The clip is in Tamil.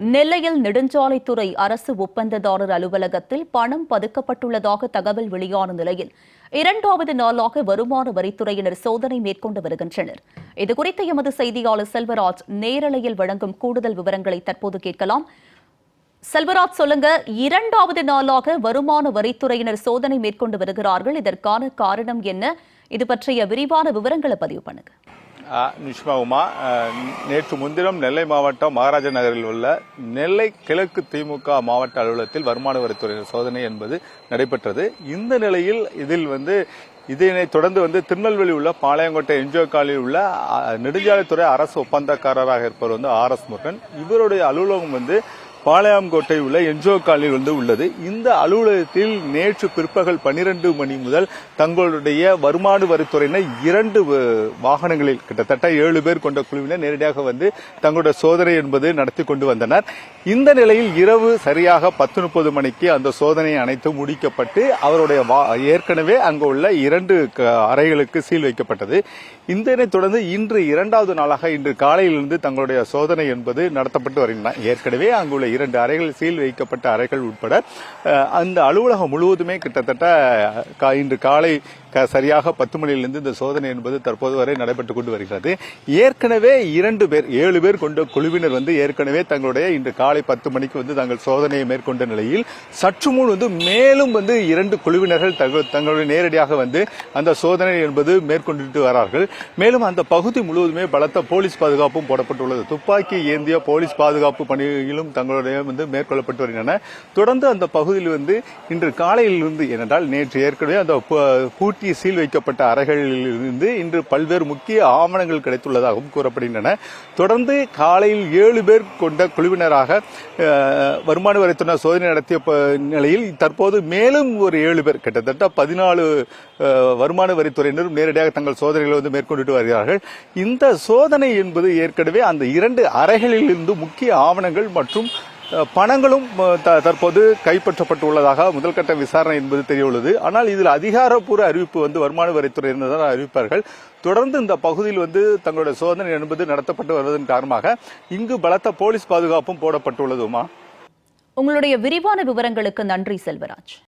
நெல்லையில் நெடுஞ்சாலைத்துறை அரசு ஒப்பந்ததாரர் அலுவலகத்தில் பணம் பதுக்கப்பட்டுள்ளதாக தகவல் வெளியான நிலையில் இரண்டாவது நாளாக வருமான வரித்துறையினர் சோதனை மேற்கொண்டு வருகின்றனர். இதுகுறித்து எமது செய்தியாளர் செல்வராஜ் நேரலையில் வழங்கும் கூடுதல் விவரங்களை தற்போது கேட்கலாம். செல்வராஜ் சொல்லுங்க இரண்டாவது நாளாக வருமான வரித்துறையினர் சோதனை மேற்கொண்டு வருகிறார்கள். இதற்கான காரணம் என்ன? இது பற்றிய விரிவான விவரங்களை பதிவு பண்ணுங்க. நிஷ்மாவுமா நிஷ்மா உமா நேற்று முன்தினம் நெல்லை மாவட்டம் மகாராஜா நகரில் உள்ள நெல்லை கிழக்கு திமுக மாவட்ட அலுவலகத்தில் வருமான வரித்துறை சோதனை என்பது நடைபெற்றது. இந்த நிலையில் இதில் வந்து இதனை தொடர்ந்து வந்து திருநெல்வேலி உள்ள பாளையங்கோட்டை என்ஜிஓ காலில் உள்ள நெடுஞ்சாலைத்துறை அரசு ஒப்பந்தக்காரராக இருப்பவர் வந்து ஆர் எஸ் முருகன். இவருடைய அலுவலகம் வந்து பாளையாங்கோட்டை உள்ள என்ஜிஓ காலில் வந்து உள்ளது. இந்த அலுவலகத்தில் நேற்று பிற்பகல் பனிரெண்டு மணி முதல் தங்களுடைய வருமான வரித்துறையினர் இரண்டு வ- வாகனங்களில் கிட்டத்தட்ட ஏழு பேர் கொண்ட குழுவினர் நேரடியாக வந்து தங்களுடைய சோதனை என்பது நடத்தி கொண்டு வந்தனர். இந்த நிலையில் இரவு சரியாக பத்து முப்பது மணிக்கு அந்த சோதனை அனைத்தும் முடிக்கப்பட்டு அவருடைய வா- ஏற்கனவே அங்கு உள்ள இரண்டு க- அறைகளுக்கு சீல் வைக்கப்பட்டது. இதனை தொடர்ந்து இன்று இரண்டாவது நாளாக இன்று காலையிலிருந்து தங்களுடைய சோதனை என்பது நடத்தப்பட்டு வருகின்றன. ஏற்கனவே அங்குள்ள இரண்டு அறைகள் சீல் வைக்கப்பட்ட அறைகள் உட்பட அந்த அலுவலகம் முழுவதுமே கிட்டத்தட்ட இன்று காலை சரியாக பத்து மணியிலிருந்து இந்த சோதனை என்பது தற்போது வரை நடைபெற்று கொண்டு வருகிறது. ஏற்கனவே இரண்டு பேர் ஏழு பேர் கொண்ட குழுவினர் வந்து ஏற்கனவே தங்களுடைய இன்று காலை பத்து மணிக்கு வந்து தங்கள் சோதனையை மேற்கொண்ட நிலையில் சற்று முன் வந்து மேலும் வந்து இரண்டு குழுவினர்கள் தங்கள் தங்களுடைய நேரடியாக வந்து அந்த சோதனை என்பது மேற்கொண்டுட்டு வரார்கள். மேலும் அந்த பகுதி முழுவதுமே பலத்த போலீஸ் பாதுகாப்பும் போடப்பட்டுள்ளது. துப்பாக்கி ஏந்திய போலீஸ் பாதுகாப்பு பணியிலும் தங்களுடைய வந்து மேற்கொள்ளப்பட்டு வருகின்றன. தொடர்ந்து அந்த பகுதியில் வந்து இன்று காலையில் இருந்து ஏனென்றால் நேற்று ஏற்கனவே அந்த பு- பூட்டி சீல் வைக்கப்பட்ட அறைகளில் இருந்து இன்று பல்வேறு முக்கிய ஆவணங்கள் கிடைத்துள்ளதாகவும் கூறப்படுகின்றன. தொடர்ந்து காலையில் ஏழு பேர் கொண்ட குழுவினராக வருமான வரித்துறை சோதனை நடத்திய நிலையில் தற்போது மேலும் ஒரு ஏழு பேர் கிட்டத்தட்ட பதினாலு வருமான வரித்துறையினரும் நேரடியாக தங்கள் சோதனைகளை வந்து மேற்கொண்டுட்டு வருகிறார்கள். இந்த சோதனை என்பது ஏற்கனவே அந்த இரண்டு அறைகளில் இருந்து முக்கிய ஆவணங்கள் மற்றும் பணங்களும் தற்போது கைப்பற்றப்பட்டுள்ளதாக முதல்கட்ட விசாரணை என்பது தெரிய உள்ளது ஆனால் இதில் அதிகாரப்பூர்வ அறிவிப்பு வந்து வருமான வரித்துறையினர் தான் அறிவிப்பார்கள். தொடர்ந்து இந்த பகுதியில் வந்து தங்களுடைய சோதனை என்பது நடத்தப்பட்டு வருவதன் காரணமாக இங்கு பலத்த போலீஸ் பாதுகாப்பும் போடப்பட்டுள்ளதுமா? உங்களுடைய விரிவான விவரங்களுக்கு நன்றி செல்வராஜ்.